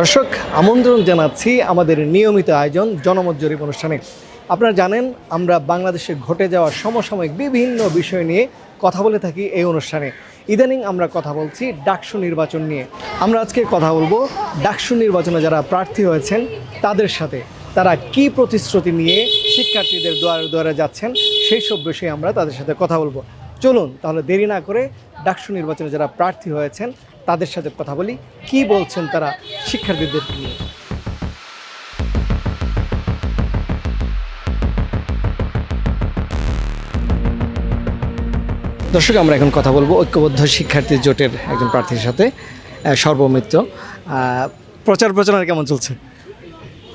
দর্শক, আমন্ত্রণ জানাচ্ছি আমাদের নিয়মিত আয়োজন জনমত জরিপ অনুষ্ঠানে। আপনারা জানেন, আমরা বাংলাদেশে ঘটে যাওয়া সমসাময়িক বিভিন্ন বিষয় নিয়ে কথা বলে থাকি এই অনুষ্ঠানে। ইদানিং আমরা কথা বলছি ডাকসু নির্বাচন নিয়ে। আমরা আজকে কথা বলব ডাকসু নির্বাচনে যারা প্রার্থী হয়েছেন, তাদের সাথে। তারা কি প্রতিশ্রুতি নিয়ে শিক্ষার্থীদের দুয়ারে দুয়ারে যাচ্ছেন, সেই সব বিষয়ে আমরা তাদের সাথে কথা বলব। চলুন, তাহলে দেরি না করে ডাকসু নির্বাচনে যারা প্রার্থী হয়েছেন তাদের সাথে কথা বলি। কি বলছেন তারা শিক্ষার্থীদের নিয়ে? দর্শক, আমরা এখন কথা বলব ঐক্যবদ্ধ শিক্ষার্থী জোটের একজন প্রার্থীর সাথে সর্বমিত্র। প্রচার প্রচারণা কেমন চলছে?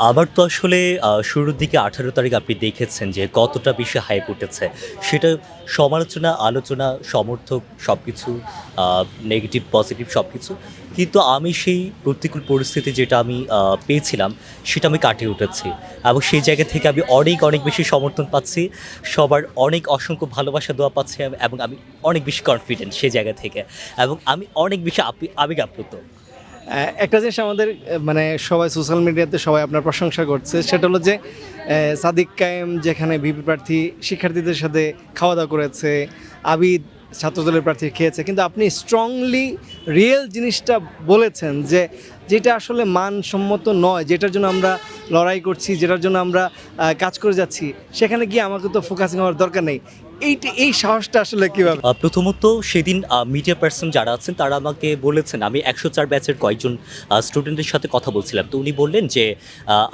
আবার তো আসলে শুরুর দিকে আঠারো তারিখ আপনি দেখেছেন যে কতটা বেশি হাইপ উঠেছে। সেটা সমালোচনা, আলোচনা, সমর্থক সব কিছু নেগেটিভ পজিটিভ সব কিছু কিন্তু আমি সেই প্রতিকূল পরিস্থিতি যেটা আমি পেয়েছিলাম, সেটা আমি কাটিয়ে উঠেছি। এবং সেই জায়গা থেকে আমি অনেক অনেক বেশি সমর্থন পাচ্ছি। সবার অনেক অসংখ্য ভালোবাসা দেওয়া পাচ্ছি এবং আমি অনেক বেশি কনফিডেন্ট সেই জায়গা থেকে। এবং আমি অনেক বেশি আবেগ আপ্লুত একটা জিনিস আমাদের মানে সবাই সোশ্যাল মিডিয়াতে সবাই আপনার প্রশংসা করছে, সেটা হলো যে সাদিক কায়েম যেখানে ভিপি প্রার্থী শিক্ষার্থীদের সাথে খাওয়া দাওয়া করেছে, আবিদ ছাত্রদলের প্রার্থী খেয়েছে, কিন্তু আপনি স্ট্রংলি রিয়েল জিনিসটা বলেছেন যে, যেটা আসলে মানসম্মত নয়, যেটার জন্য আমরা লড়াই করছি, যেটার জন্য আমরা কাজ করে যাচ্ছি, সেখানে গিয়ে আমাকে তো ফোকাসিং হওয়ার দরকার নেই। এইটা এই সাহসটা আসলে কীভাবে? প্রথমত সেদিন মিডিয়া পার্সন যারা আছেন তারা আমাকে বলেছেন আমি একশো চার ব্যাচের কয়েকজন স্টুডেন্টের সাথে কথা বলছিলাম। তো উনি বললেন যে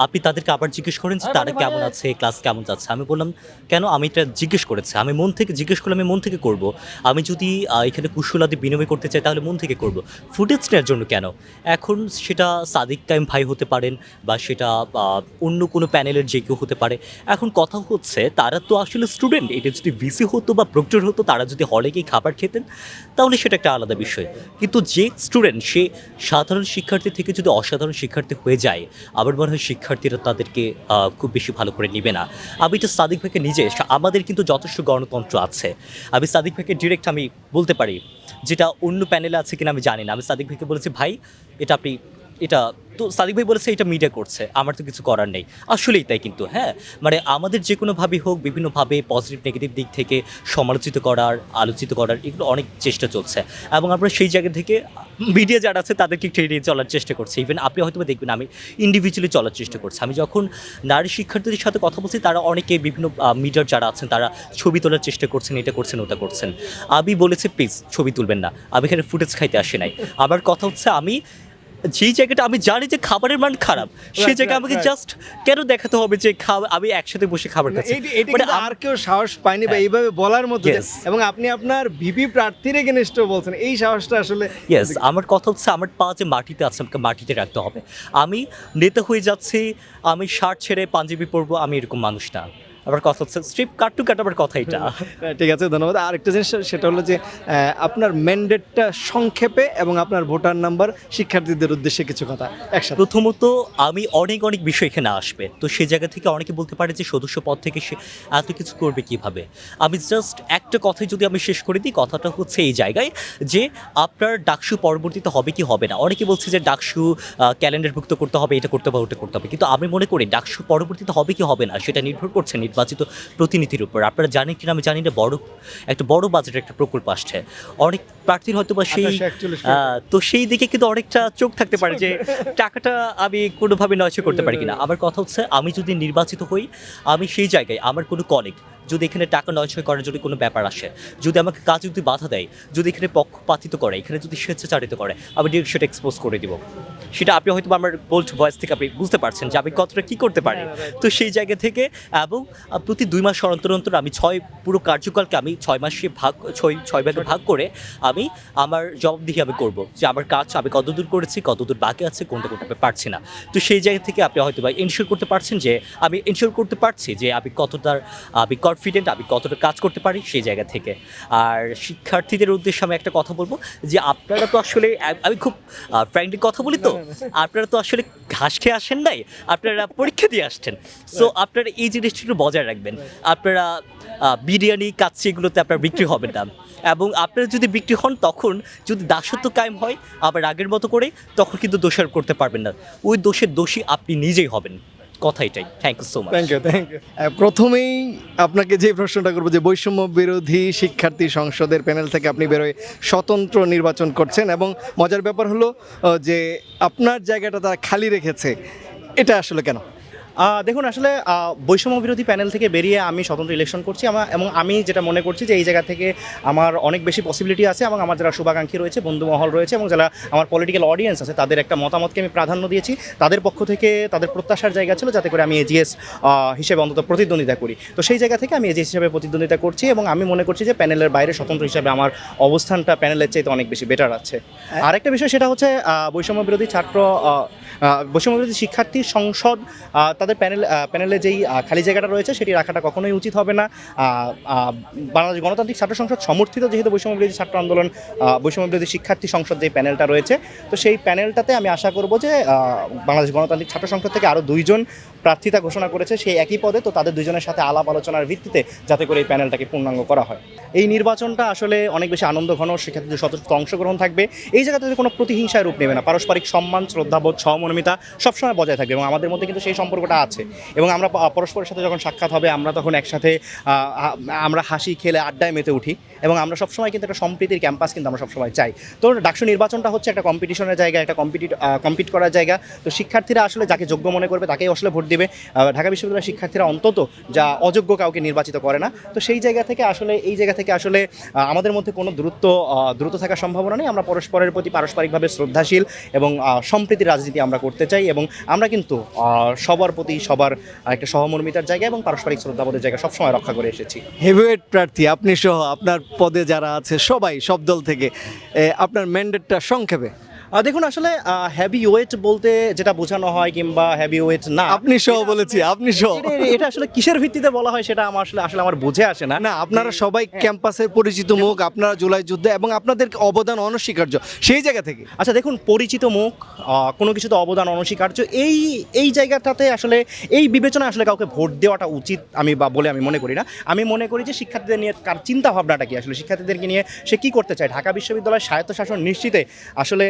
আপনি তাদেরকে আবার জিজ্ঞেস করেন যে তারা কেমন আছে ক্লাস কেমন যাচ্ছে? আমি বললাম কেন? আমি এটা জিজ্ঞেস করেছি। আমি মন থেকে জিজ্ঞেস করলে আমি মন থেকে করব। আমি যদি এখানে কুশলাদি বিনিময় করতে চাই তাহলে মন থেকে করব। ফুটেজ নেওয়ার জন্য কেন? এখন সেটা সাদিক কাইম ভাই হতে পারেন বা সেটা অন্য কোনো প্যানেলের যে কেউ হতে পারে। এখন কথা হচ্ছে তারা তো আসলে স্টুডেন্ট এটা যদি ভিসি হতো বা প্রক্টর হতো, তারা যদি হলে গিয়ে খাবার খেতেন, তাহলে সেটা একটা আলাদা বিষয়। কিন্তু যে স্টুডেন্ট সে সাধারণ শিক্ষার্থী থেকে যদি অসাধারণ শিক্ষার্থী হয়ে যায় আবার মনে হয় শিক্ষার্থীরা তাদেরকে খুব বেশি ভালো করে নেবে না। আমি তো সাদিক ভাইকে নিজে আমাদের কিন্তু যথেষ্ট গণতন্ত্র আছে। আমি সাদিক ভাইকে ডিরেক্ট আমি বলতে পারি, যেটা অন্য প্যানেলে আছে কিনা আমি জানি না। আমি সাদিক ভাইকে বলেছি, ভাই, এটা আপনি, এটা তো সাদিক ভাই বলেছে এটা মিডিয়া করছে, আমার তো কিছু করার নেই। আসলেই তাই কিন্তু হ্যাঁ? মানে আমাদের যে কোনোভাবেই হোক, বিভিন্নভাবে পজিটিভ নেগেটিভ দিক থেকে সমালোচিত করার, আলোচিত করার এগুলো অনেক চেষ্টা চলছে। এবং আমরা সেই জায়গা থেকে মিডিয়া যারা আছে, তাদেরকে এড়িয়ে চলার চেষ্টা করছি। ইভেন আপনি হয়তো দেখবেন, আমি ইন্ডিভিজুয়ালি চলার চেষ্টা করছি। আমি যখন নারী শিক্ষার্থীদের সাথে কথা বলছি, তারা অনেকে বিভিন্ন মিডিয়ার যারা আছেন, তারা ছবি তোলার চেষ্টা করছেন, এটা করছেন, ওটা করছেন। আমি বলেছে প্লিজ ছবি তুলবেন না। আমি এখানে ফুটেজ খাইতে আসি নাই। আবার কথা হচ্ছে, আমি যেই জায়গাটা আমি জানি যে খাবারের মান খারাপ সেই জায়গায় আমাকে জাস্ট কেন দেখাতে হবে যে খাওয়া আমি একসাথে বসে খাবার খাচ্ছি? মানে আর কেউ সাহস পায়নি বা হ্যাঁ। এইভাবে বলার মতো এবং আপনি আপনার ভিপি প্রার্থীর এগেনস্ট বলছেন। এই সাহসটা আসলে ইয়েস আমার কথা হচ্ছে আমার পা যে মাটিতে আছে আমাকে মাটিতে রাখতে হবে। আমি নেতা হয়ে যাচ্ছি আমি শার্ট ছেড়ে পাঞ্জাবি পরবো আমি এরকম মানুষ না। আবার কথা হচ্ছে স্ট্রিপ কাট টু কাট আবার কথা এটা। ঠিক আছে ধন্যবাদ। আরেকটা জিনিস সেটা হলো যে আপনার ম্যান্ডেটটা সংক্ষেপে এবং আপনার ভোটার নাম্বার শিক্ষার্থীদের উদ্দেশ্যে কিছু কথা একসাথে। প্রথমত আমি অনেক অনেক বিষয় এখানে আসবে। তো সেই জায়গা থেকে অনেকে বলতে পারে যে সদস্য পদ থেকে সে এত কিছু করবে কীভাবে? আমি জাস্ট একটা কথাই যদি আমি শেষ করে দিই কথাটা হচ্ছে এই জায়গায় যে আপনার ডাকসু পরবর্তীতে হবে কি হবে না? অনেকে বলছে যে ডাকসু ক্যালেন্ডারভুক্ত করতে হবে এটা করতে হবে ওটা করতে হবে। কিন্তু আমি মনে করি ডাকসু পরবর্তীতে হবে কি হবে না সেটা নির্ভর করছে নির্বাচিত প্রতিনিধির উপর। আপনারা জানেন কিনা আমি জানি না বড় একটা বড় বাজেটের একটা প্রকল্প আসছে। অনেক প্রার্থীর হয়তো বা সেই তো সেই দিকে কিন্তু অনেকটা চোখ থাকতে পারে যে টাকাটা আমি কোনোভাবে নয় করতে পারি কিনা। আমার কথা হচ্ছে আমি যদি নির্বাচিত হই আমি সেই জায়গায় আমার কোনো কলিগ যদি এখানে টাকা নয়ছয় করার যদি কোনো ব্যাপার আসে যদি আমাকে কাজ যদি বাধা দেয় যদি এখানে পক্ষপাতিত করে এখানে যদি স্বেচ্ছাচারিত করে আমি ডিরেক্ট সেটা এক্সপোজ করে দিব। সেটা আপনি হয়তো আমার বোল্ড ভয়েস থেকে আপনি বুঝতে পারছেন যে আমি কতটা কী করতে পারি। তো সেই জায়গা থেকে এবং প্রতি দুই মাস অন্তর অন্তর আমি ছয় পুরো কার্যকালকে আমি ছয় মাসে ভাগ ছয় ছয় ভাগে ভাগ করে আমি আমার জবাবদিহি আমি করব যে আমার কাজ আমি কতদূর করেছি কতদূর বাকি আছে কোনটা কোনটা আমি পারছি না। তো সেই জায়গা থেকে আপনি হয়তো বা ইনশিওর করতে পারছেন যে আমি ইনশিওর করতে পারছি যে আমি কতটার আমি কনফিডেন্ট আমি কতটা কাজ করতে পারি সেই জায়গা থেকে। আর শিক্ষার্থীদের উদ্দেশ্যে আমি একটা কথা বলব যে আপনারা তো আসলে, আমি খুব ফ্র্যাঙ্কলি কথা বলি তো, আপনারা তো আসলে ঘাস খেয়ে আসেন নাই, আপনারা পরীক্ষা দিয়ে আসছেন। সো আপনারা এই জিনিসটা একটু বজায় রাখবেন। আপনারা বিরিয়ানি কাচ্ছি এগুলোতে আপনার বিক্রি হবে না। এবং আপনারা যদি বিক্রি হন তখন যদি দাসত্ব কায়েম হয়, আবার আগের মতো করে, তখন কিন্তু দোষারোপ করতে পারবেন না। ওই দোষের দোষী আপনি নিজেই হবেন। কথা এটাই thank you so much thank you thank you প্রথমেই আপনাকে যে প্রশ্নটা করব যে বৈষম্য বিরোধী শিক্ষার্থী সংসদের প্যানেল থেকে আপনি বেরোয় স্বতন্ত্র নির্বাচন করছেন এবং মজার ব্যাপার হলো যে আপনার জায়গাটা তারা খালি রেখেছে, এটা আসলে কেন? দেখুন আসলে বৈষম্য বিরোধী প্যানেল থেকে বেরিয়ে আমি স্বতন্ত্র ইলেকশন করছি। আমার এবং আমি যেটা মনে করছি যে এই জায়গা থেকে আমার অনেক বেশি পসিবিলিটি আছে এবং আমার যারা শুভাকাঙ্ক্ষী রয়েছে বন্ধু মহল রয়েছে এবং যারা আমার পলিটিক্যাল অডিয়েন্স আছে তাদের একটা মতামতকে আমি প্রাধান্য দিয়েছি। তাদের পক্ষ থেকে তাদের প্রত্যাশার জায়গা ছিল যাতে করে আমি এজিএস হিসেবে অন্তত প্রতিদ্বন্দ্বিতা করি। তো সেই জায়গা থেকে আমি এজিএস হিসেবে প্রতিদ্বন্দ্বিতা করছি এবং আমি মনে করছি যে প্যানেলের বাইরে স্বতন্ত্র হিসেবে আমার অবস্থানটা প্যানেলের চাইতে অনেক বেশি বেটার আছে। আরেকটা বিষয় সেটা হচ্ছে বৈষম্য বিরোধী ছাত্র বৈষম্য বিরোধী শিক্ষার্থী সংসদ তাদের প্যানেল প্যানেলে যেই খালি জায়গাটা রয়েছে সেটি রাখাটা কখনোই উচিত হবে না। বাংলাদেশ গণতান্ত্রিক ছাত্র সংসদ সমর্থিত যেহেতু বৈষম্য বিরোধী ছাত্র আন্দোলন বৈষম্য বিরোধী শিক্ষার্থী সংসদ যে প্যানেলটা রয়েছে, তো সেই প্যানেলটাতে আমি আশা করব যে বাংলাদেশ গণতান্ত্রিক ছাত্র সংসদ থেকে আরও দুইজন প্রার্থিতা ঘোষণা করেছে, সেই একই পদে তো তাদের দুজনের সাথে আলাপ আলোচনার ভিত্তিতে যাতে করে এই প্যানেলটাকে পূর্ণাঙ্গ করা হয়। এই নির্বাচনটা আসলে অনেক বেশি আনন্দ ঘন শিক্ষার্থীদের স্বতন্ত্র অংশগ্রহণ থাকবে, এই জায়গাতে যদি কোনো প্রতিহিংসায় রূপ নেবে না, পারস্পরিক সম্মান, শ্রদ্ধাবোধ, সহমর্মিতা, সবসময় বজায় থাকবে এবং আমাদের মধ্যে কিন্তু সেই সম্পর্কটা আছে। এবং আমরা পরস্পরের সাথে যখন সাক্ষাৎ হবে, আমরা তখন একসাথে আমরা হাসি খেলে আড্ডায় মেতে উঠি এবং আমরা সবসময় কিন্তু একটা সম্প্রীতির ক্যাম্পাস কিন্তু আমরা সবসময় চাই। তো ডাকসু নির্বাচনটা হচ্ছে একটা কম্পিটিশনের জায়গা, একটা কম্পিটিট কম্পিট করার জায়গা। তো শিক্ষার্থীরা আসলে যাকে যোগ্য মনে করবে, তাকেই আসলে ভোট দিবে। ঢাকা বিশ্ববিদ্যালয়ের শিক্ষার্থীরা অন্তত যা অযোগ্য কাউকে নির্বাচিত করে না। তো সেই জায়গা থেকে আসলে, এই জায়গা থেকে আসলে আমাদের মধ্যে কোনো দ্রুত দূরত্ব থাকার সম্ভাবনা নেই। আমরা পরস্পরের প্রতি পারস্পরিকভাবে শ্রদ্ধাশীল এবং সম্প্রীতির রাজনীতি আমরা করতে চাই এবং আমরা কিন্তু সবার প্রতি সবার একটা সহমর্মিতার জায়গা এবং পারস্পরিক শ্রদ্ধাবোধের জায়গা সবসময় রক্ষা করে এসেছি। হেভিওয়েট প্রার্থী, আপনি সহ আপনার পদে যারা আছে সবাই, সব দল থেকে আপনার ম্যান্ডেটটা সংক্ষেপে। দেখুন আসলে হ্যাভি ওয়েট বলতে যেটা বোঝানো হয় কিংবা হ্যাভি ওয়েট না আপনি সহ বলেছি আপনি সহ। এটা- আসলে কিসের ভিত্তিতে বলা হয় সেটা আমার আসলে আসলে আমার বুঝে আসে না। না আপনারা সবাই ক্যাম্পাসের পরিচিত মুখ আপনারা জুলাই যুদ্ধে এবং আপনাদের অবদান অনস্বীকার্য সেই জায়গা থেকে। আচ্ছা দেখুন পরিচিত মুখ কোনো কিছুতে অবদান অনস্বীকার্য এই এই জায়গাটাতে আসলে এই বিবেচনায় আসলে কাউকে ভোট দেওয়াটা উচিত আমি বা বলে আমি মনে করি না। আমি মনে করি যে শিক্ষার্থীদের নিয়ে কার চিন্তা ভাবনাটা কি? আসলে শিক্ষার্থীদেরকে নিয়ে সে কি করতে চায়? ঢাকা বিশ্ববিদ্যালয়ের স্বায়ত্তশাসন নিশ্চিতে আসলে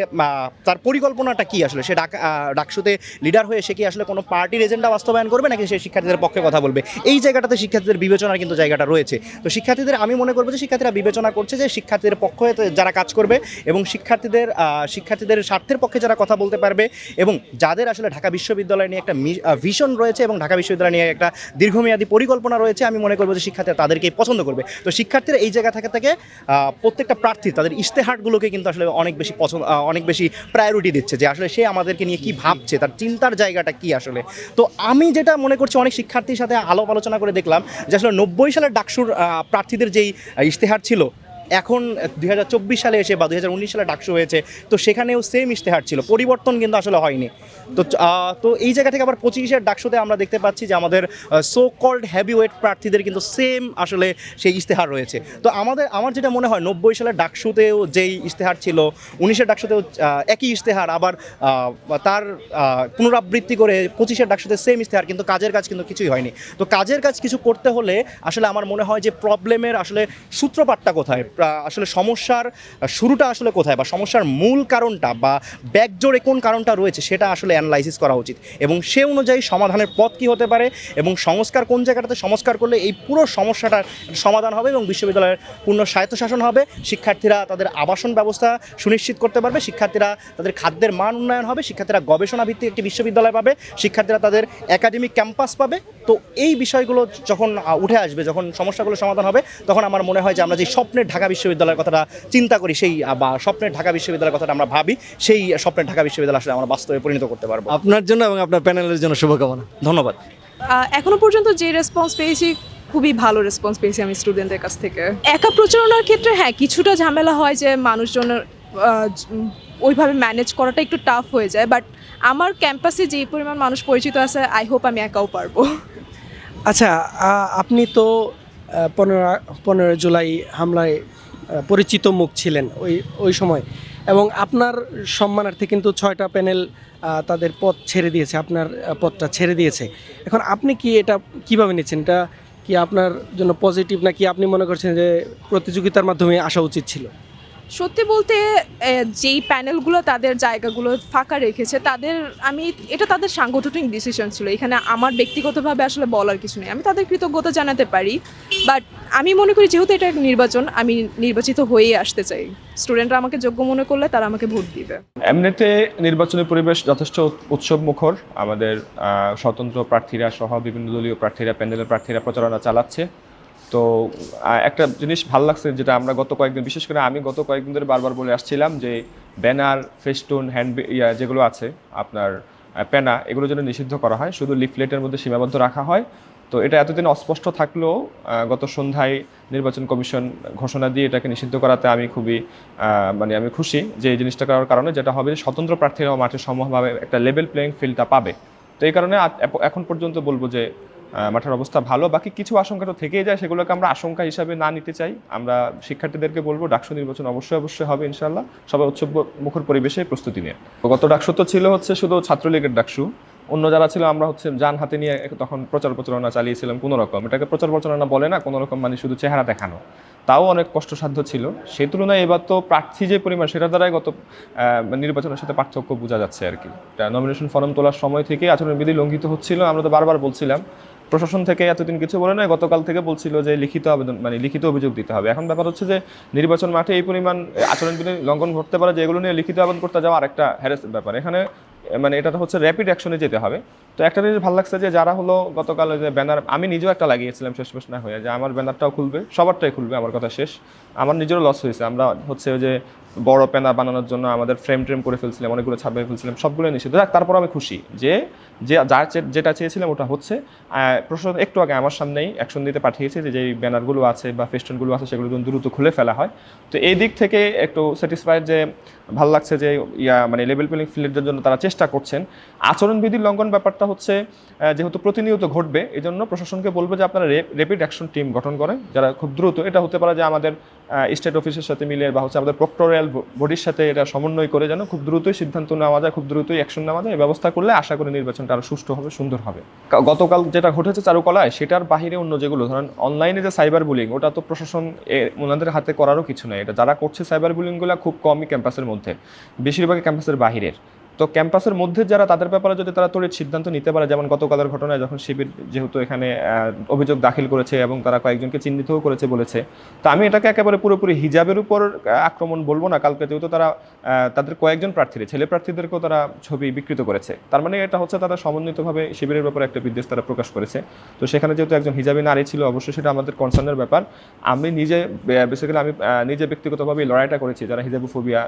তার পরিকল্পনাটা কি আসলে? সে ডাক ডাকসুতে লিডার হয়ে সে কি আসলে কোনো পার্টির এজেন্ডা বাস্তবায়ন করবে নাকি সে শিক্ষার্থীদের পক্ষে কথা বলবে? এই জায়গাটাতে শিক্ষার্থীদের বিবেচনার কিন্তু জায়গাটা রয়েছে। তো শিক্ষার্থীদের, আমি মনে করব যে শিক্ষার্থীরা বিবেচনা করছে যে শিক্ষার্থীদের পক্ষ হয়ে যারা কাজ করবে এবং শিক্ষার্থীদের শিক্ষার্থীদের স্বার্থের পক্ষে যারা কথা বলতে পারবে এবং যাদের আসলে ঢাকা বিশ্ববিদ্যালয় নিয়ে একটা ভিশন রয়েছে এবং ঢাকা বিশ্ববিদ্যালয় নিয়ে একটা দীর্ঘমেয়াদী পরিকল্পনা রয়েছে, আমি মনে করব যে শিক্ষার্থীরা তাদেরকেই পছন্দ করবে। তো শিক্ষার্থীরা এই জায়গা থেকে থেকে প্রত্যেকটা প্রার্থী তাদের ইশতেহারগুলোকে কিন্তু আসলে অনেক বেশি পছন্দ অনেক বেশি প্রায়োরিটি দিচ্ছে যে আসলে সে আমাদেরকে নিয়ে কি ভাবছে, তার চিন্তার জায়গাটা কি আসলে? তো আমি যেটা মনে করছি অনেক শিক্ষার্থীর সাথে আলোপ আলোচনা করে দেখলাম যে আসলে নব্বই সালের ডাকসুর প্রার্থীদের যেই ইশতেহার ছিল এখন দুই হাজার চব্বিশ সালে এসে বা দু হাজার উনিশ সালে ডাকসু হয়েছে, তো সেখানেও সেম ইশতেহার ছিল। পরিবর্তন কিন্তু আসলে হয়নি। তো তো এই জায়গা থেকে আবার পঁচিশের ডাকসুতে আমরা দেখতে পাচ্ছি যে আমাদের সো কল্ড হ্যাভি ওয়েট প্রার্থীদের কিন্তু সেম আসলে সেই ইশতেহার রয়েছে। তো আমাদের, আমার যেটা মনে হয়, নব্বই সালের ডাকসুতেও যেই ইশতেহার ছিল, উনিশের ডাকসুতেও একই ইশতেহার, আবার তার পুনরাবৃত্তি করে পঁচিশের ডাকসুতে সেম ইশতেহার, কিন্তু কাজের কাজ কিন্তু কিছুই হয়নি। তো কাজের কাজ কিছু করতে হলে আসলে আমার মনে হয় যে প্রবলেমের আসলে সূত্রপাতটা কোথায়? আসলে সমস্যার, শুরুটা আসলে কোথায় বা সমস্যার মূল কারণটা বা ব্যাকজোরে কোন কারণটা রয়েছে সেটা আসলে অ্যানালাইসিস করা উচিত। এবং সে অনুযায়ী সমাধানের পথ কী হতে পারে এবং সংস্কার কোন জায়গাটাতে সংস্কার করলে এই পুরো সমস্যাটার সমাধান হবে এবং বিশ্ববিদ্যালয়ের পূর্ণ স্বায়ত্তশাসন হবে, শিক্ষার্থীরা তাদের আবাসন ব্যবস্থা সুনিশ্চিত করতে পারবে, শিক্ষার্থীরা তাদের খাদ্যের মান উন্নয়ন হবে, শিক্ষার্থীরা গবেষণা ভিত্তিক একটি বিশ্ববিদ্যালয় পাবে, শিক্ষার্থীরা তাদের একাডেমিক ক্যাম্পাস পাবে। তো এই বিষয়গুলো যখন উঠে আসবে, যখন সমস্যাগুলো সমাধান হবে, তখন আমার মনে হয় যে আমরা যে স্বপ্নের ঢাকা বিশ্ববিদ্যালয়ের কথাটা চিন্তা করি সেই বা স্বপ্নের ঢাকা বিশ্ববিদ্যালয়ের কথাটা আমরা ভাবি সেই স্বপ্নের ঢাকা বিশ্ববিদ্যালয় আসলে আমরা বাস্তবে পরিণত করতে পারব। আপনার জন্য এবং আপনার প্যানেলের জন্য শুভকামনা। ধন্যবাদ। এখনও পর্যন্ত যে রেসপন্স পেয়েছি খুবই ভালো রেসপন্স পেয়েছি আমি স্টুডেন্টদের কাছ থেকে। একা প্রচারণার ক্ষেত্রে হ্যাঁ কিছুটা ঝামেলা হয় যে মানুষজন ওইভাবে ম্যানেজ করাটা একটু টাফ হয়ে যায় বাট আমার ক্যাম্পাসে যে পরিমাণ মানুষ পরিচিত আছে আই হোপ আমি একাও পারব। আচ্ছা আপনি তো পনেরো পনেরো জুলাই হামলায় পরিচিত মুখ ছিলেন ওই ওই সময়। এবং আপনার সম্মানার্থে কিন্তু ছয়টা প্যানেল তাদের পথ ছেড়ে দিয়েছে, আপনার পথটা ছেড়ে দিয়েছে। এখন আপনি কি এটা কীভাবে নিচ্ছেন? এটা কি আপনার জন্য পজিটিভ নাকি আপনি মনে করছেন যে প্রতিযোগিতার মাধ্যমে আসা উচিত ছিল? সত্যি বলতে যেই প্যানেলগুলো তাদের জায়গাগুলো ফাঁকা রেখেছে, তাদের, আমি, এটা তাদের সাংগঠনিক ডিসিশন ছিল। এখানে আমার ব্যক্তিগতভাবে আসলে বলার কিছু নেই। আমি তাদের কৃতজ্ঞতা জানাতে পারি বাট আমি মনে করি যেহেতু এটা একটা নির্বাচন, আমি নির্বাচিত হয়েই আসতে চাই। স্টুডেন্টরা আমাকে যোগ্য মনে করলে তারা আমাকে ভোট দিবে। এমনিতে নির্বাচনী পরিবেশ যথেষ্ট উৎসব মুখর আমাদের স্বতন্ত্র প্রার্থীরা সহ বিভিন্ন দলীয় প্রার্থীরা, প্যান্ডেলের প্রার্থীরা প্রচারণা চালাচ্ছে। তো একটা জিনিস ভালো লাগছে যেটা আমরা গত কয়েকদিন, বিশেষ করে আমি গত কয়েকদিন ধরে বারবার বলে আসছিলাম যে ব্যানার, ফেস্টুন, হ্যান্ড ইয়া, যেগুলো আছে, আপনার প্যানা এগুলো যেন নিষিদ্ধ করা হয়। শুধু লিফলেটের মধ্যে সীমাবদ্ধ রাখা হয়। তো এটা এতদিন অস্পষ্ট থাকলেও গত সন্ধ্যায় নির্বাচন কমিশন ঘোষণা দিয়ে এটাকে নিষিদ্ধ করাতে আমি খুবই মানে আমি খুশি যে এই জিনিসটা করার কারণে যেটা হবে স্বতন্ত্র প্রার্থীরাও মাঠে সমভাবে একটা লেভেল প্লেয়িং ফিল্ডটা পাবে। তো এই কারণে এখন পর্যন্ত বলব যে মাঠের অবস্থা ভালো। বাকি কিছু আশঙ্কা তো থেকেই যায়, সেগুলোকে আমরা আশঙ্কা হিসাবে না নিতে চাই। আমরা শিক্ষার্থীদেরকে বলব, ডাকসু নির্বাচন অবশ্যই অবশ্যই হবে ইনশাল্লাহ সবাই উৎসব মুখর পরিবেশে প্রস্তুতি নিয়ে। গত ডাকসু তো ছিল হচ্ছে শুধু ছাত্রলীগের ডাকসু। অন্য যারা ছিল, আমরা হচ্ছে যান হাতে নিয়ে তখন প্রচার প্রচারণা চালিয়েছিলাম কোনো রকম। এটাকে প্রচার প্রচারণা বলে না, কোনো রকম মানে শুধু চেহারা দেখানো। তাও অনেক কষ্টসাধ্য ছিল। সেই তুলনায় এবার তো প্রার্থী যে পরিমাণ সেটা দ্বারাই গত নির্বাচনের সাথে পার্থক্য বোঝা যাচ্ছে আর কি। নমিনেশন ফর্ম তোলার সময় থেকে আচরণবিধি লঙ্ঘিত হচ্ছিল, আমরা তো বারবার বলছিলাম। প্রশাসন থেকে এতদিন কিছু বলে নাই, গতকাল থেকে বলছিল যে লিখিত আবেদন মানে লিখিত অভিযোগ দিতে হবে। এখন ব্যাপার হচ্ছে যে নির্বাচন মাঠে এই পরিমাণ আচরণবিধি লঙ্ঘন ঘটতে পারে যে এগুলো নিয়ে লিখিত আবেদন করতে যাওয়া আরেকটা হ্যারেস ব্যাপার। এখানে মানে এটা হচ্ছে র্যাপিড অ্যাকশনে যেতে হবে। তো একটা জিনিস ভালো লাগছে যে যারা হলো গতকাল ওই যে ব্যানার, আমি নিজেও একটা লাগিয়েছিলাম শেষ পেশ না হয়ে, যে আমার ব্যানারটাও খুলবে, সবারটাই খুলবে আমার কথা শেষ। আমার নিজেরও লস হয়েছে, আমরা হচ্ছে ওই যে বড় প্যানা বানানোর জন্য আমাদের ফ্রেম ট্রেম করে ফেলছিলাম, অনেকগুলো ছাপিয়ে ফেলছিলাম সবগুলো নিষিদ্ধ। যাক, তারপর আমি খুশি যে যে যার যেটা চেয়েছিলাম ওটা হচ্ছে। প্রশ্ন একটু আগে আমার সামনেই অ্যাকশন দিতে পাঠিয়েছে যে যেই ব্যানারগুলো আছে বা ফেস্টনগুলো আছে, সেগুলো যেন দ্রুত খুলে ফেলা হয়। তো এই দিক থেকে একটু স্যাটিসফাইড যে ভালো লাগছে যে, ইয়া মানে লেভেল প্লেইং ফিল্ডের জন্য তারা চেষ্টা করছেন। আচরণবিধির লঙ্ঘন ব্যাপারটা হচ্ছে যেহেতু প্রতিনিয়ত ঘটবে এই জন্য প্রশাসনকে বলবে যে আপনারা র্যাপিড অ্যাকশন টিম গঠন করেন। যারা খুব দ্রুত, এটা হতে পারে যে আমাদের স্টেট অফিসের সাথে মিলে বা হচ্ছে আমাদের প্রক্টোরিয়াল বডির সাথে এটা সমন্বয় করে যেন খুব দ্রুতই সিদ্ধান্ত নেওয়া যায়, খুব দ্রুতই অ্যাকশন নেওয়া যায় ব্যবস্থা করলে আশা করি নির্বাচনটা আরও সুষ্ঠু হবে, সুন্দর হবে। গতকাল যেটা ঘটেছে চারুকলায়, সেটার বাহিরে অন্য যেগুলো, ধরেন অনলাইনে যে সাইবার বুলিং ওটা তো প্রশাসন ওনাদের হাতে করারও কিছু নেই। এটা যারা করছে সাইবার বুলিংগুলো খুব কমই ক্যাম্পাসের মধ্যে, বেশিরভাগই ক্যাম্পাসের বাহিরের। তো ক্যাম্পাসের মধ্যে যারা তাদের ব্যাপারে যদি তারা তড়িৎ সিদ্ধান্ত নিতে পারে, যেমন গতকালের ঘটনায় যখন শিবির যেহেতু এখানে অভিযোগ দাখিল করেছে এবং তারা কয়েকজনকে চিহ্নিতও করেছে বলেছে, তো আমি এটাকে একেবারে পুরোপুরি হিজাবের উপর আক্রমণ বলব না। কালকে যেহেতু তারা তাদের কয়েকজন প্রার্থীর ছেলে প্রার্থীদেরকেও তারা ছবি বিকৃত করেছে। তার মানে এটা হচ্ছে তারা সমন্বিতভাবে শিবিরের ব্যাপারে একটা বিদ্বেষ তারা প্রকাশ করেছে। তো সেখানে যেহেতু একজন হিজাবি নারী ছিল, অবশ্যই সেটা আমাদের কনসার্নের ব্যাপার। আমি নিজে বেসিক্যালি আমি নিজে ব্যক্তিগতভাবে লড়াইটা করেছি, যারা হিজাবোফোবিয়া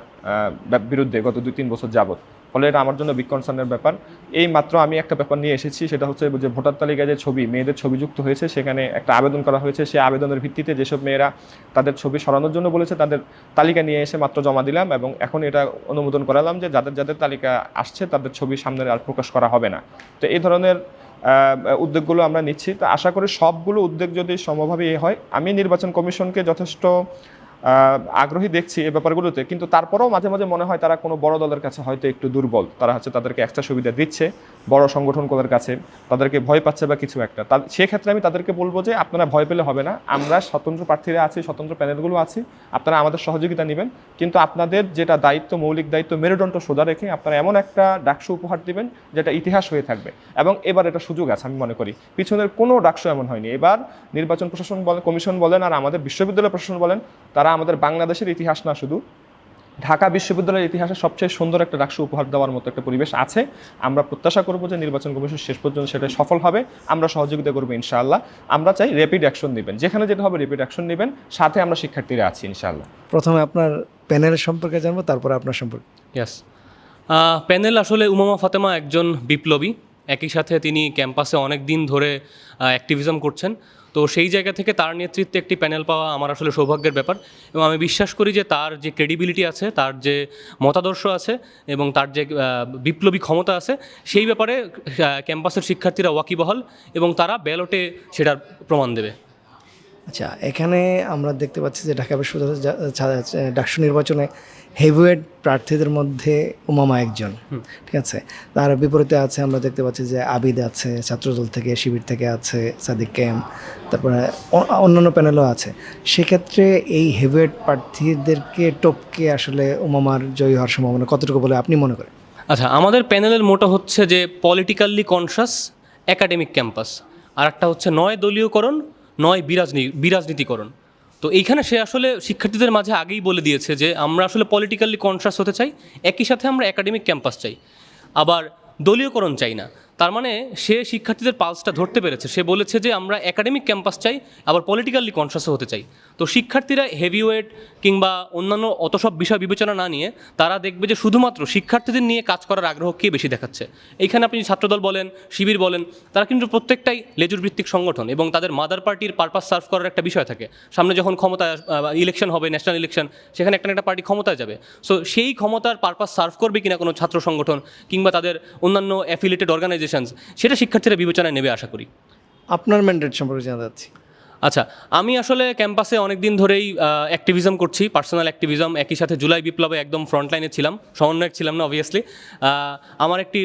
বিরুদ্ধে গত দুই তিন বছর যাবত ফলে এটা আমার জন্য বিগ কনসার্নের ব্যাপার। এই মাত্র আমি একটা ব্যাপার নিয়ে এসেছি, সেটা হচ্ছে যে ভোটার তালিকায় যে ছবি, মেয়েদের ছবি যুক্ত হয়েছে, সেখানে একটা আবেদন করা হয়েছে। সেই আবেদনের ভিত্তিতে যেসব মেয়েরা তাদের ছবি সরানোর জন্য বলেছে, তাদের তালিকা নিয়ে এসে মাত্র জমা দিলাম এবং এখন এটা অনুমোদন করালাম যে যাদের যাদের তালিকা আসছে, তাদের ছবি সামনে আর প্রকাশ করা হবে না। তো এই ধরনের উদ্যোগগুলো আমরা নিচ্ছি। তো আশা করি সবগুলো উদ্যোগ যদি সমভাবে এ হয়, আমি নির্বাচন কমিশনকে যথেষ্ট আগ্রহী দেখছি এই ব্যাপারগুলোতে, কিন্তু তারপরেও মাঝে মাঝে মনে হয় তারা কোনো বড় দলের কাছে হয়তো একটু দুর্বল। তারা হচ্ছে তাদেরকে একটা সুবিধা দিচ্ছে, বড় সংগঠনগুলোর কাছে, তাদেরকে ভয় পাচ্ছে বা কিছু একটা। সেক্ষেত্রে আমি তাদেরকে বলব যে, আপনারা ভয় পেলে হবে না। আমরা স্বতন্ত্র প্রার্থীরা আছি, স্বতন্ত্র প্যানেলগুলো আছি, আপনারা আমাদের সহযোগিতা নেবেন। কিন্তু আপনাদের যেটা দায়িত্ব, মৌলিক দায়িত্ব, মেরুদণ্ড সোজা রেখে আপনারা এমন একটা ডাকসু উপহার দিবেন, যেটা ইতিহাস হয়ে থাকবে। এবং এবার এটা সুযোগ আছে, আমি মনে করি। পিছনের কোনো ডাকসু এমন হয়নি। এবার নির্বাচন প্রশাসন বলেন, কমিশন বলেন, আর আমাদের বিশ্ববিদ্যালয় প্রশাসন বলেন, তারা আমাদের বাংলাদেশের ইতিহাস না শুধু ঢাকা বিশ্ববিদ্যালয়ের ইতিহাসে সবচেয়ে সুন্দর একটা ডাকসু উপহার দেওয়ার মতো একটা পরিবেশ আছে। আমরা প্রত্যাশা করব যে নির্বাচন কমিশন শেষ পর্যন্ত সেটা সফল হবে। আমরা সহযোগিতা করব ইনশাআল্লাহ। আমরা চাই র্যাপিড অ্যাকশন নেবেন। যেখানে যেটা হবে র্যাপিড অ্যাকশন নেবেন সাথে আমরা শিক্ষার্থীরা আছি ইনশাআল্লাহ। প্রথমে আপনার প্যানেলের সম্পর্কে জানব তারপরে আপনার সম্পর্কে। ইয়াস প্যানেল আসলে উমামা ফাতেমা একজন বিপ্লবী। একই সাথে তিনি ক্যাম্পাসে অনেক দিন ধরে অ্যাক্টিভিজম করছেন। তো সেই জায়গা থেকে তার নেতৃত্বে একটি প্যানেল পাওয়া আমার আসলে সৌভাগ্যের ব্যাপার এবং আমি বিশ্বাস করি যে তার যে ক্রেডিবিলিটি আছে, তার যে মতাদর্শ আছে এবং তার যে বিপ্লবী ক্ষমতা আছে, সেই ব্যাপারে ক্যাম্পাসের শিক্ষার্থীরা ওয়াকিবহল এবং তারা ব্যালটে সেটার প্রমাণ দেবে। আচ্ছা এখানে আমরা দেখতে পাচ্ছি যে ঢাকা বিশ্ববিদ্যালয় ডাকসু নির্বাচনে হেভিওয়েট প্রার্থীদের মধ্যে উমামা একজন ঠিক আছে? তার বিপরীতে আছে আমরা দেখতে পাচ্ছি যে আবিদ আছে ছাত্রদল থেকে শিবির থেকে আছে সাদিক ক্যাম তারপরে অন্যান্য প্যানেলও আছে। সেক্ষেত্রে এই হেভিওয়েট প্রার্থীদেরকে টপকে আসলে উমামার জয়ী হওয়ার সম্ভাবনা কতটুকু বলে আপনি মনে করেন? আচ্ছা আমাদের প্যানেলের মোটো হচ্ছে যে পলিটিক্যালি কনসাস একাডেমিক ক্যাম্পাস আর একটা হচ্ছে নয় দলীয়করণ নয় বিরাজনী বিরাজনীতিকরণ। তো এইখানে সে আসলে শিক্ষার্থীদের মাঝে আগেই বলে দিয়েছে যে আমরা আসলে পলিটিক্যালি কনসাস হতে চাই, একই সাথে আমরা একাডেমিক ক্যাম্পাস চাই। আবার দলীয়করণ চাই না। তার মানে সে শিক্ষার্থীদের পালসটা ধরতে পেরেছে। সে বলেছে যে আমরা একাডেমিক ক্যাম্পাস চাই, আবার পলিটিক্যালি কনসাসও হতে চাই। তো শিক্ষার্থীরা হেভিওয়েট কিংবা অন্যান্য অত সব বিষয় বিবেচনা না নিয়ে তারা দেখবে যে শুধুমাত্র শিক্ষার্থীদের নিয়ে কাজ করার আগ্রহকেই বেশি দেখাচ্ছে। এইখানে আপনি ছাত্রদল বলেন, শিবির বলেন, তারা কিন্তু প্রত্যেকটাই লেজুর ভিত্তিক সংগঠন এবং তাদের মাদার পার্টির পারপাস সার্ভ করার একটা বিষয় থাকে। সামনে যখন ক্ষমতায় ইলেকশন হবে ন্যাশনাল ইলেকশন সেখানে একটা একটা পার্টি ক্ষমতায় যাবে। সো সেই ক্ষমতার পারপাস সার্ভ করবে কিনা কোনো ছাত্র সংগঠন কিংবা তাদের অন্যান্য অ্যাফিলেটেড অর্গানাইজেশনস সেটা শিক্ষার্থীরা বিবেচনায় নেবে আশা করি। আপনার ম্যান্ডেট সম্পর্কে জানা চাচ্ছি। আচ্ছা আমি আসলে ক্যাম্পাসে অনেক দিন ধরেই অ্যাক্টিভিজম করছি পার্সোনাল অ্যাক্টিভিজম একই সাথে জুলাই বিপ্লবে একদম ফ্রন্টলাইনে ছিলাম, সমন্বয়ক ছিলাম না অবভিয়াসলি আমার একটি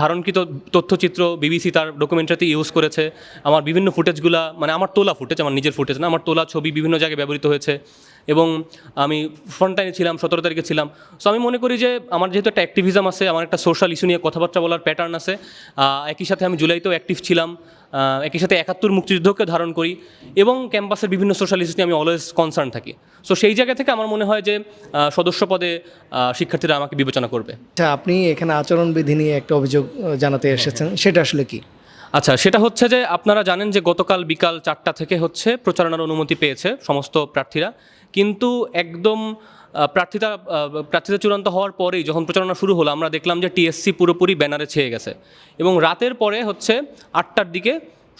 ধারণকৃত তথ্যচিত্র বিবিসি তার ডকুমেন্টারিতে ইউজ করেছে। আমার বিভিন্ন ফুটেজগুলা মানে আমার তোলা ফুটেজ, আমার নিজের ফুটেজ না, আমার তোলা ছবি বিভিন্ন জায়গায় ব্যবহৃত হয়েছে। এবং আমি ফ্রন্টলাইনে ছিলাম, সতেরো তারিখে ছিলাম। সো আমি মনে করি যে, আমার যেহেতু একটা অ্যাক্টিভিজম আছে, আমার একটা সোশ্যাল ইস্যু নিয়ে কথাবার্তা বলার প্যাটার্ন আছে একই সাথে আমি জুলাইতেও অ্যাক্টিভ ছিলাম। একই সাথে একাত্তর মুক্তিযুদ্ধকে ধারণ করি এবং ক্যাম্পাসের বিভিন্ন সোশ্যাল ইস্যু নিয়ে আমি অলওয়েজ কনসার্ন থাকি। সো সেই জায়গা থেকে আমার মনে হয় যে সদস্য পদে শিক্ষার্থীরা আমাকে বিবেচনা করবে। আচ্ছা আপনি এখানে আচরণবিধি নিয়ে একটা অভিযোগ জানাতে এসেছেন। সেটা আসলে কি? আচ্ছা সেটা হচ্ছে যে আপনারা জানেন যে গতকাল বিকাল চারটা থেকে হচ্ছে প্রচারণার অনুমতি পেয়েছে সমস্ত প্রার্থীরা। কিন্তু একদম প্রার্থীতা প্রার্থিতা চূড়ান্ত হওয়ার পরেই যখন প্রচারণা শুরু হলো, আমরা দেখলাম যে টিএসসি পুরোপুরি ব্যানারে ছেয়ে গেছে। এবং রাতের পরে হচ্ছে আটটার দিকে,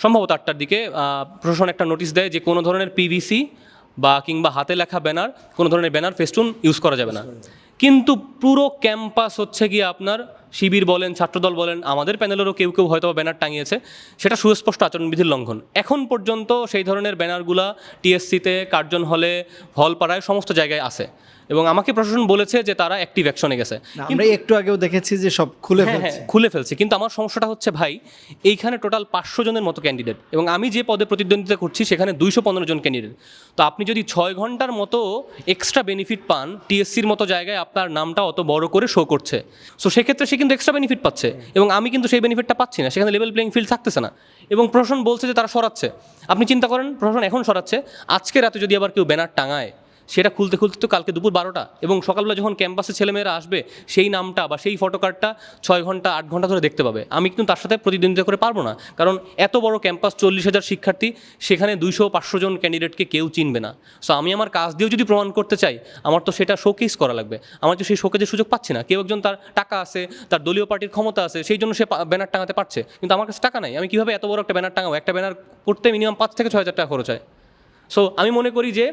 সম্ভবত আটটার দিকে প্রশাসন একটা নোটিশ দেয় যে কোনো ধরনের পিভিসি বা কিংবা হাতে লেখা ব্যানার, কোনো ধরনের ব্যানার, ফেস্টুন ইউজ করা যাবে না। কিন্তু পুরো ক্যাম্পাস হচ্ছে গিয়ে আপনার শিবির বলেন, ছাত্রদল বলেন, আমাদের প্যানেলেরও কেউ কেউ হয়তো ব্যানার টাঙিয়েছে। সেটা সুস্পষ্ট আচরণবিধির লঙ্ঘন। এখন পর্যন্ত সেই ধরনের ব্যানারগুলা টিএসসিতে, কার্জন হলে, হলপাড়ায় সমস্ত জায়গায় আছে। এবং আমাকে প্রশাসন বলেছে যে তারা অ্যাক্টিভ অ্যাকশনে গেছে। আমরা একটু আগেও দেখেছি যে সব খুলে হ্যাঁ, ফেলছে। হ্যাঁ, খুলে ফেলছে। কিন্তু আমার সমস্যাটা হচ্ছে ভাই এইখানে টোটাল পাঁচশো জনের মতো ক্যান্ডিডেট এবং আমি যে পদে প্রতিদ্বন্দ্বিতা করছি সেখানে দুইশো পনেরো জন ক্যান্ডিডেট তো আপনি যদি ছয় ঘণ্টার মতো এক্সট্রা বেনিফিট পান টিএসসির মতো জায়গায় আপনার নামটা অত বড় করে শো করছে। সো সেক্ষেত্রে সে কিন্তু এক্সট্রা বেনিফিট পাচ্ছে। এবং আমি কিন্তু সেই বেনিফিটটা পাচ্ছি না। সেখানে লেভেল প্লেইং ফিল্ড থাকতেছে না। এবং প্রশাসন বলছে যে তারা সরাচ্ছে। আপনি চিন্তা করেন প্রশাসন এখন সরাচ্ছে। আজকে রাতে যদি আবার কেউ ব্যানার টাঙায় সেটা খুলতে খুলতে তো কালকে দুপুর বারোটা এবং সকালবেলা যখন ক্যাম্পাসে ছেলেমেয়েরা আসবে, সেই নামটা বা সেই ফটো কার্ডটা ছয় ঘণ্টা, আট ঘণ্টা ধরে দেখতে পাবে। আমি কিন্তু তার সাথে প্রতিদ্বন্দ্বিতা করে পারব না। কারণ এত বড় ক্যাম্পাস চল্লিশ হাজার শিক্ষার্থী, সেখানে দুইশো পাঁচশো জন ক্যান্ডিডেটকে কেউ চিনবে না। সো আমি আমার কাজ দিয়েও যদি প্রমাণ করতে চাই, আমার তো সেটা শোকেস করা লাগবে। আমার তো সেই শোকেজের সুযোগ পাচ্ছি না। কেউ একজন তার টাকা আছে, তার দলীয় পার্টির ক্ষমতা আছে, সেই জন্য সে ব্যানার টাঙাতে পারছে। কিন্তু আমার কাছে টাকা নাই। আমি কীভাবে এত বড় একটা ব্যানার টাঙাবো? একটা ব্যানার করতে মিনিমাম পাঁচ থেকে ছয় হাজার টাকা খরচ হয়। সো আমি মনে করি যে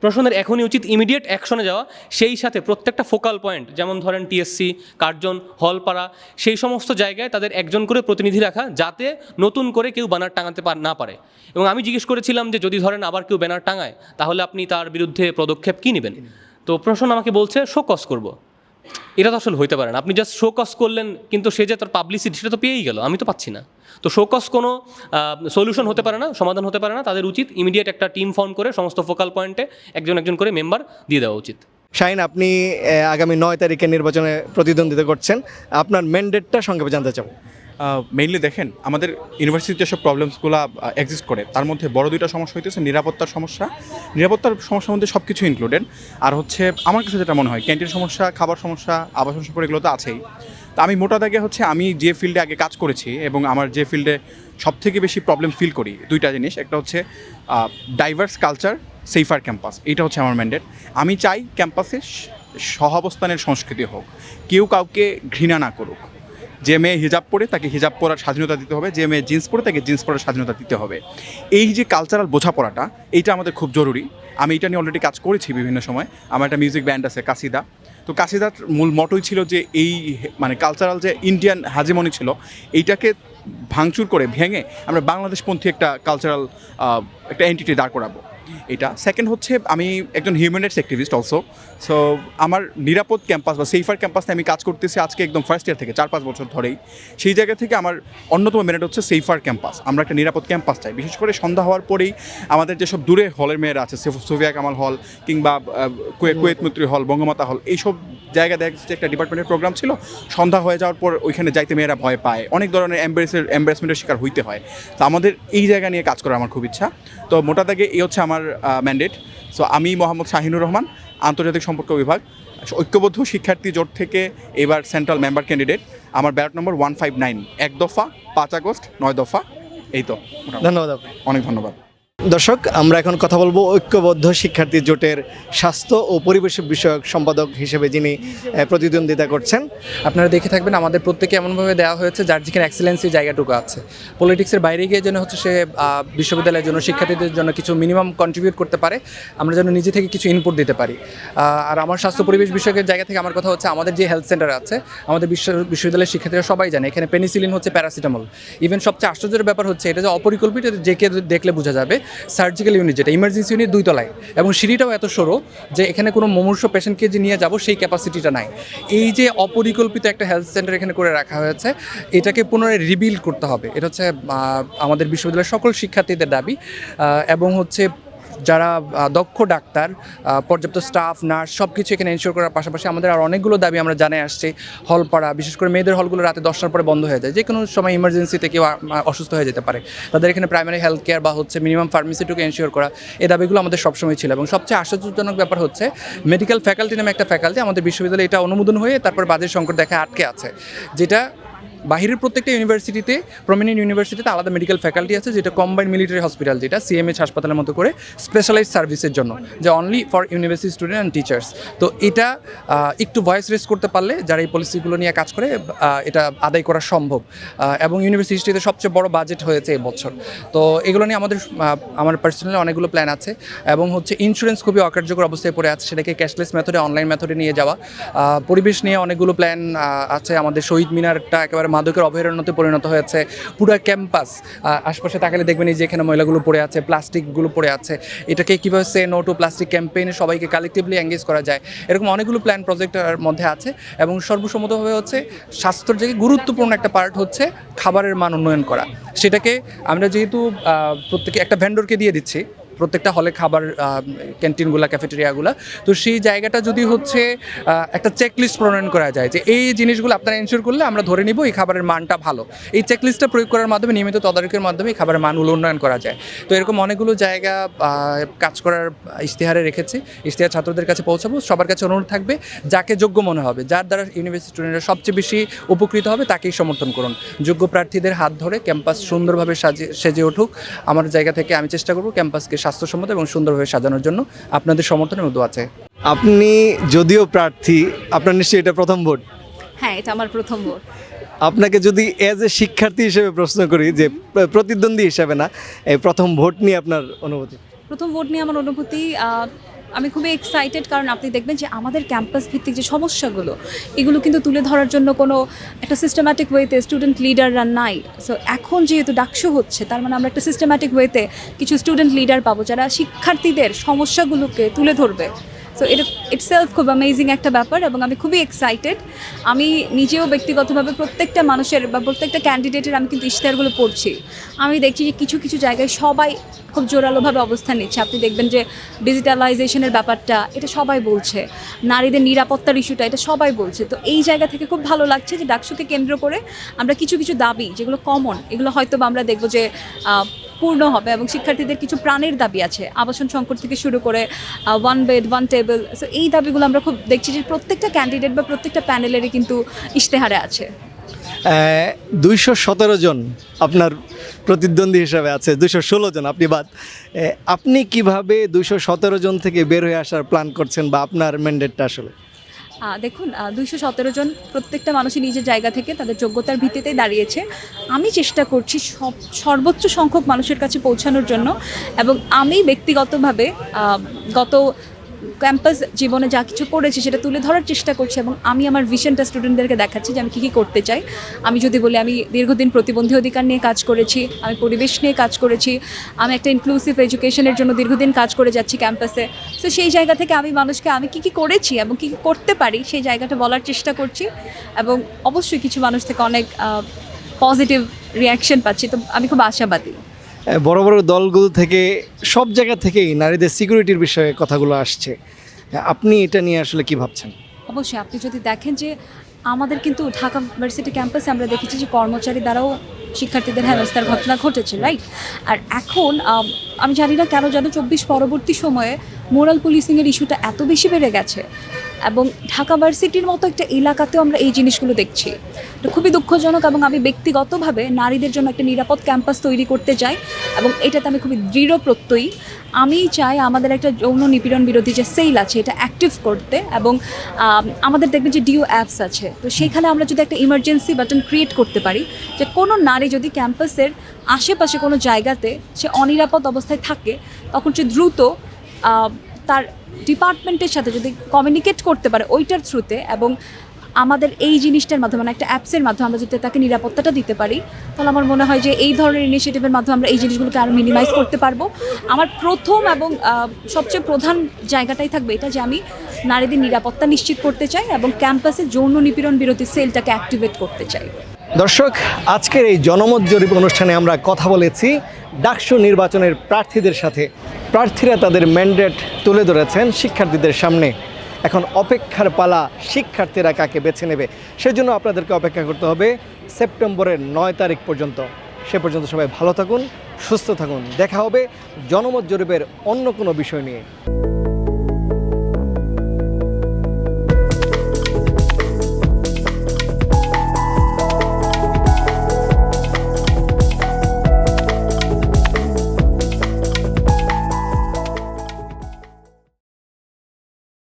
প্রশাসনের এখনই উচিত ইমিডিয়েট অ্যাকশনে যাওয়া। সেই সাথে প্রত্যেকটা ফোকাল পয়েন্ট যেমন ধরেন টিএসসি কার্জন, হলপাড়া, সেই সমস্ত জায়গায় তাদের একজন করে প্রতিনিধি রাখা যাতে নতুন করে কেউ ব্যানার টাঙাতে না পারে। এবং আমি জিজ্ঞেস করেছিলাম যে যদি ধরেন আবার কেউ ব্যানার টাঙায়, তাহলে আপনি তার বিরুদ্ধে পদক্ষেপ কী নেবেন? তো প্রশ্ন আমাকে বলছে শোকস করব। এটা তো আসলে হইতে পারে না। আপনি জাস্ট শোকস করলেন, কিন্তু সে যে তার পাবলিসিটি সেটা তো পেয়েই গেল। আমি তো পাচ্ছি না। তো শোকস কোনো সলিউশন হতে পারে না, সমাধান হতে পারে না। তাদের উচিত ইমিডিয়েট একটা টিম ফর্ম করে, সমস্ত ফোকাল পয়েন্টে একজন একজন করে মেম্বার দিয়ে দেওয়া উচিত। শাহিন, আপনি আগামী নয় তারিখে নির্বাচনে প্রতিদ্বন্দ্বিতা করছেন। আপনার ম্যান্ডেটটা সংক্ষেপে জানতে চাবো মেইনলি দেখেন, আমাদের ইউনিভার্সিটিতে যেসব প্রবলেমসগুলো এক্সিস্ট করে, তার মধ্যে বড় দুইটা সমস্যা হইতেছে, নিরাপত্তার সমস্যা। নিরাপত্তার সমস্যার মধ্যে সব কিছু ইনক্লুডেড আর হচ্ছে, আমার কাছে যেটা মনে হয় ক্যান্টিন সমস্যা, খাবার সমস্যা, আবাসন সমস্যা এগুলো তো আছেই। তো আমি মোটা দাগে হচ্ছে, আমি যে ফিল্ডে আগে কাজ করেছি এবং আমার যে ফিল্ডে সব থেকে বেশি প্রবলেম ফিল করি, দুইটা জিনিস। একটা হচ্ছে ডাইভার্স কালচার সেফার ক্যাম্পাস এটা হচ্ছে আমার ম্যান্ডেট আমি চাই ক্যাম্পাসে সহাবস্থানের সংস্কৃতি হোক। কেউ কাউকে ঘৃণা না করুক। যে মেয়ে হিজাব পরে তাকে হিজাব পরার স্বাধীনতা দিতে হবে, যে মেয়ে জিন্স পরে তাকে জিন্স পরার স্বাধীনতা দিতে হবে। এই যে কালচারাল বোঝাপড়াটা, এইটা আমাদের খুব জরুরি। আমি এটা নিয়ে অলরেডি কাজ করেছি বিভিন্ন সময়। আমার একটা মিউজিক ব্যান্ড আছে কাসিদা তো কাশিদার মূল মটোই ছিল যে এই মানে কালচারাল যে ইন্ডিয়ান হাজিমনি ছিল, এইটাকে ভাঙচুর করে ভেঙে আমরা বাংলাদেশপন্থী একটা কালচারাল একটা এন্টিটি দাঁড় করাবো। এটা। সেকেন্ড হচ্ছে আমি একজন human rights activist also so আমার নিরাপদ ক্যাম্পাস বা সেফার ক্যাম্পাসে আমি কাজ করতেছি আজকে একদম ফার্স্ট ইয়ার থেকে চার পাঁচ বছর ধরেই। সেই জায়গা থেকে আমার অন্যতম মেরিট হচ্ছে সেফার ক্যাম্পাস আমরা একটা নিরাপদ ক্যাম্পাস চাই। বিশেষ করে সন্ধ্যা হওয়ার পরেই আমাদের যেসব দূরে হলের মেয়েরা আছে সেফ- সোফিয়া কামাল হল কিংবা কুয়েত মৈত্রী হল বঙ্গমাতা হল এইসব জায়গা দেখা যাচ্ছে একটা ডিপার্টমেন্টের প্রোগ্রাম ছিল। সন্ধ্যা হয়ে যাওয়ার পর ওইখানে যাইতে মেয়েরা ভয় পায়। অনেক ধরনের এম্বারেসের এম্বারেসমেন্টের শিকার হইতে হয়। তো আমাদের এই জায়গা নিয়ে কাজ করার আমার খুব ইচ্ছা। তো মোটা দাগে এই হচ্ছে আমার ম্যান্ডেট সো আমি মোহাম্মদ শাহিনুর রহমান আন্তর্জাতিক সম্পর্ক বিভাগ। ঐক্যবদ্ধ শিক্ষার্থী জোট থেকে এবার সেন্ট্রাল মেম্বার ক্যান্ডিডেট আমার ballot number one five nine এক দফা পাঁচ আগস্ট নয় দফা এই তো। ধন্যবাদ অনেক ধন্যবাদ। দর্শক, আমরা এখন কথা বলব ঐক্যবদ্ধ শিক্ষার্থী জোটের স্বাস্থ্য ও পরিবেশ বিষয়ক সম্পাদক হিসেবে যিনি প্রতিদ্বন্দ্বিতা করছেন। আপনারা দেখে থাকবেন, আমাদের প্রত্যেকে এমনভাবে দেওয়া হয়েছে যার যেখানে এক্সেলেন্সি জায়গাটুকু আছে। পলিটিক্সের বাইরে গিয়ে যেন হচ্ছে সে বিশ্ববিদ্যালয়ের জন্য, শিক্ষার্থীদের জন্য কিছু মিনিমাম কন্ট্রিবিউট করতে পারে, আমরা যেন নিজে থেকে কিছু ইনপুট দিতে পারি। আর আমার স্বাস্থ্য পরিবেশ বিষয়কের জায়গা থেকে আমার কথা হচ্ছে, আমাদের যে হেলথ সেন্টার আছে, আমাদের বিশ্ব, বিশ্ববিদ্যালয়ের শিক্ষার্থীরা সবাই জানে, এখানে পেনিসিলিন হচ্ছে প্যারাসিটামল ইভেন সবচেয়ে আশ্চর্যের ব্যাপার হচ্ছে, এটা যে অপরিকল্পিত যে কে দেখলে বোঝা যাবে সার্জিক্যাল ইউনিট যেটা ইমার্জেন্সি ইউনিট দুই তলায় এবং সিঁড়িটাও এত সরো যে এখানে কোনো মুমূর্ষ পেশেন্টকে যে নিয়ে যাব, সেই ক্যাপাসিটিটা নাই। এই যে অপরিকল্পিত একটা হেলথ সেন্টার এখানে করে রাখা হয়েছে, এটাকে পুনরায় রিবিল্ড করতে হবে। এটা হচ্ছে আমাদের বিশ্ববিদ্যালয়ের সকল শিক্ষার্থীদের দাবি। এবং হচ্ছে যারা দক্ষ ডাক্তার পর্যাপ্ত স্টাফ নার্স সব কিছু এখানে এনশোর করার পাশাপাশি আমাদের আর অনেকগুলো দাবি আমরা জানাই আসছি হল পাড়া বিশেষ করে মেয়েদের হলগুলো রাতে দশটার পরে বন্ধ হয়ে যায়। যে কোনো সময় ইমার্জেন্সিতে কেউ অসুস্থ হয়ে যেতে পারে। তাদের এখানে প্রাইমারি হেলথ কেয়ার বা হচ্ছে মিনিমাম ফার্মেসিটুকু এনশিওর করা এই দাবিগুলো আমাদের সবসময় ছিল এবং সবচেয়ে আশ্চর্যজনক ব্যাপার হচ্ছে মেডিকেল ফ্যাকাল্টি নামে একটা ফ্যাকাল্টি আমাদের বিশ্ববিদ্যালয়ে এটা অনুমোদন হয়ে তারপর বাজেট সংকট দেখা আটকে আছে, যেটা বাহিরের প্রত্যেকটা ইউনিভার্সিটিতে প্রমিনেন্ট ইউনিভার্সিটিতে আলাদা মেডিকেল ফ্যাকাল্টি আছে, যেটা কম্বাইন্ড মিলিটারি হসপিটাল যেটা সিএমএইচ হাসপাতালের মতো করে স্পেশালাইজ সার্ভিসের জন্য, যে only for university student and teachers তো এটা একটু ভয়েস রেস করতে পারলে যারা এই পলিসিগুলো নিয়ে কাজ করে এটা আদায় করা সম্ভব। এবং ইউনিভার্সিটিতে সবচেয়ে বড় বাজেট হয়েছে এবছর তো এগুলো নিয়ে আমাদের আমার পার্সোনালি অনেকগুলো প্ল্যান আছে, এবং হচ্ছে ইন্স্যুরেন্স খুবই অকার্যকর অবস্থায় পড়ে আছে, সেটাকে ক্যাশলেস মেথডে অনলাইন মেথডে নিয়ে যাওয়া। পরিবেশ নিয়ে অনেকগুলো প্ল্যান আছে আমাদের শহীদ মিনারটা একেবারে মাদকের অভয়ারণ্যতে পরিণত হয়েছে পুরো ক্যাম্পাস। আশপাশে তাকালে দেখবেন এই যে এখানে ময়লাগুলো পড়ে আছে, প্লাস্টিকগুলো পড়ে আছে। এটাকে কীভাবে সে নো টু প্লাস্টিক ক্যাম্পেইনে সবাইকে কালেকটিভলি এঙ্গেজ করা যায়? এরকম অনেকগুলো প্ল্যান প্রজেক্টের মধ্যে আছে এবং সর্বসম্মতভাবে হচ্ছে স্বাস্থ্যের জায়গায় গুরুত্বপূর্ণ একটা পার্ট হচ্ছে খাবারের মান উন্নয়ন করা। সেটাকে আমরা যেহেতু প্রত্যেকে একটা ভেন্ডরকে দিয়ে দিচ্ছি প্রত্যেকটা হলে খাবার ক্যান্টিনগুলো, ক্যাফেটেরিয়াগুলো। তো সেই জায়গাটা যদি হচ্ছে একটা চেকলিস্ট প্রণয়ন করা যায় যে এই জিনিসগুলো আপনারা এনশিওর করলে আমরা ধরে নিব এই খাবারের মানটা ভালো। এই চেকলিস্টটা প্রয়োগ করার মাধ্যমে, নিয়মিত তদারকির মাধ্যমে এই খাবারের মানগুলো উন্নয়ন করা যায়। তো এরকম অনেকগুলো জায়গা কাজ করার ইশতেহারে রেখেছি। ইশতেহার ছাত্রদের কাছে পৌঁছাবো। সবার কাছে অনুরোধ থাকবে, যাকে যোগ্য মনে হবে, যার দ্বারা ইউনিভার্সিটি স্টুডেন্টরা সবচেয়ে বেশি উপকৃত হবে, তাকেই সমর্থন করুন। যোগ্য প্রার্থীদের হাত ধরে ক্যাম্পাস সুন্দরভাবে সাজে সেজে উঠুক। আমার জায়গা থেকে আমি চেষ্টা করব ক্যাম্পাসকে স্বাস্থ্যসম্মত এবং সুন্দরভাবে সাজানোর জন্য আপনাদের সমর্থন এবং দোয়া চাই। আপনি যদিও প্রার্থী আপনার নিশ্চয়ই এটা প্রথম ভোট। হ্যাঁ এটা আমার প্রথম ভোট। আপনাকে যদি এজ এ শিক্ষার্থী হিসেবে প্রশ্ন করি যে প্রতিদ্বন্দ্বী হিসেবে না এই প্রথম ভোট নিয়ে আপনার অনুভূতি? প্রথম ভোট নিয়ে আমার অনুভূতি আমি খুবই এক্সাইটেড কারণ আপনি দেখবেন যে আমাদের ক্যাম্পাস ভিত্তিক যে সমস্যাগুলো, এগুলো কিন্তু তুলে ধরার জন্য কোনো একটা সিস্টেম্যাটিক ওয়েতে স্টুডেন্ট লিডাররা নাই। সো এখন যেহেতু ডাকশো হচ্ছে, তার মানে আমরা একটা সিস্টেম্যাটিক ওয়েতে কিছু স্টুডেন্ট লিডার পাবো যারা শিক্ষার্থীদের সমস্যাগুলোকে তুলে ধরবে। সো এটা ইটসেলফ খুব অ্যামেজিং একটা ব্যাপার এবং আমি খুবই এক্সাইটেড আমি নিজেও ব্যক্তিগতভাবে প্রত্যেকটা মানুষের বা প্রত্যেকটা ক্যান্ডিডেটের আমি কিন্তু ইশতেহারগুলো পড়ছি। আমি দেখছি যে কিছু কিছু জায়গায় সবাই খুব জোরালোভাবে অবস্থান নিচ্ছে। আপনি দেখবেন যে ডিজিটালাইজেশনের ব্যাপারটা, এটা সবাই বলছে। নারীদের নিরাপত্তার ইস্যুটা এটা সবাই বলছে। তো এই জায়গা থেকে খুব ভালো লাগছে যে ডাকসুকে কেন্দ্র করে আমরা কিছু কিছু দাবি, যেগুলো কমন এগুলো হয়তো আমরা দেখব যে পূর্ণ হবে এবং শিক্ষার্থীদের কিছু প্রাণের দাবি আছে। আবাসন সংকট থেকে শুরু করে one bed one table so এই দাবিগুলো আমরা খুব দেখছি যে প্রত্যেকটা ক্যান্ডিডেট বা প্রত্যেকটা প্যানেলেরই কিন্তু ইশতেহারে আছে। দুইশো সতেরো জন আপনার প্রতিদ্বন্দ্বী হিসাবে আছে দুশো ষোলো জন আপনি বাদ। আপনি কীভাবে দুশো সতেরো জন থেকে বের হয়ে আসার প্ল্যান করছেন বা আপনার ম্যান্ডেটটা আসলে? দেখুন দুইশো সতেরো জন প্রত্যেকটা মানুষই নিজের জায়গা থেকে তাদের যোগ্যতার ভিত্তিতেই দাঁড়িয়েছে। আমি চেষ্টা করছি সব, সর্বোচ্চ সংখ্যক মানুষের কাছে পৌঁছানোর জন্য এবং আমি ব্যক্তিগতভাবে গত ক্যাম্পাস জীবনে যা কিছু করেছি সেটা তুলে ধরার চেষ্টা করছি এবং আমি আমার ভিশনটা স্টুডেন্টদেরকে দেখাচ্ছি যে আমি কী কী করতে চাই। আমি যদি বলি, আমি দীর্ঘদিন প্রতিবন্ধী অধিকার নিয়ে কাজ করেছি, আমি পরিবেশ নিয়ে কাজ করেছি, আমি একটা ইনক্লুসিভ এডুকেশনের জন্য দীর্ঘদিন কাজ করে যাচ্ছি ক্যাম্পাসে তো সেই জায়গা থেকে আমি মানুষকে, আমি কী কী করেছি এবং কী কী করতে পারি, সেই জায়গাটা বলার চেষ্টা করছি এবং অবশ্যই কিছু মানুষ থেকে অনেক পজিটিভ রিয়াকশন পাচ্ছি। তো আমি খুব আশাবাদী। বড় বড় দলগুলো থেকে, সব জায়গা থেকেই নারীদের সিকিউরিটির বিষয়ে কথাগুলো আসছে। আপনি এটা নিয়ে আসলে কি ভাবছেন? অবশ্যই, আপনি যদি দেখেন যে আমাদের কিন্তু ঢাকা ইউনিভার্সিটি ক্যাম্পাসে আমরা দেখেছি যে কর্মচারী দ্বারাও শিক্ষার্থীদের হেনস্থার ঘটনা ঘটেছে রাইট আর এখন, আমি জানি না কেন যেন চব্বিশ পরবর্তী সময়ে মোরাল পুলিশিংয়ের ইস্যুটা এত বেশি বেড়ে গেছে এবং ঢাকা ভার্সিটির মতো একটা এলাকাতেও আমরা এই জিনিসগুলো দেখছি। এটা খুবই দুঃখজনক এবং আমি ব্যক্তিগতভাবে নারীদের জন্য একটা নিরাপদ ক্যাম্পাস তৈরি করতে চাই এবং এটাতে আমি খুবই দৃঢ় প্রত্যয়ী। আমি চাই আমাদের একটা যৌন নিপীড়ন বিরোধী যে সেল আছে, এটা অ্যাক্টিভ করতে এবং আমাদের দেখবেন যে ডিও অ্যাপস আছে। তো সেইখানে আমরা যদি একটা ইমার্জেন্সি বাটন ক্রিয়েট করতে পারি, যে কোনো নারী যদি ক্যাম্পাসের আশেপাশে কোনো জায়গাতে সে অনিরাপদ অবস্থায় থাকে, তখন সে দ্রুত তার ডিপার্টমেন্টের সাথে যদি কমিউনিকেট করতে পারে ওইটার থ্রুতে এবং আমাদের এই জিনিসটার মাধ্যমে মানে একটা অ্যাপসের মাধ্যমে আমরা যদি তাকে নিরাপত্তাটা দিতে পারি, তাহলে আমার মনে হয় যে এই ধরনের ইনিশিয়েটিভের মাধ্যমে আমরা এই জিনিসগুলোকে আরও মিনিমাইজ করতে পারব। আমার প্রথম এবং সবচেয়ে প্রধান জায়গাটাই থাকবে এটা যে আমি নারীদের নিরাপত্তা নিশ্চিত করতে চাই এবং ক্যাম্পাসে যৌন নিপীড়ন বিরোধী সেলটাকে অ্যাক্টিভেট করতে চাই। দর্শক, আজকের এই জনমত জরিপ অনুষ্ঠানে আমরা কথা বলেছি ডাকসু নির্বাচনের প্রার্থীদের সাথে। প্রার্থীরা তাদের ম্যান্ডেট তুলে ধরেছেন শিক্ষার্থীদের সামনে। এখন অপেক্ষার পালা শিক্ষার্থীরা কাকে বেছে নেবে, সেজন্য আপনাদেরকে অপেক্ষা করতে হবে সেপ্টেম্বরের নয় তারিখ পর্যন্ত। সে পর্যন্ত সবাই ভালো থাকুন, সুস্থ থাকুন। দেখা হবে জনমত জরিপের অন্য কোনো বিষয় নিয়ে।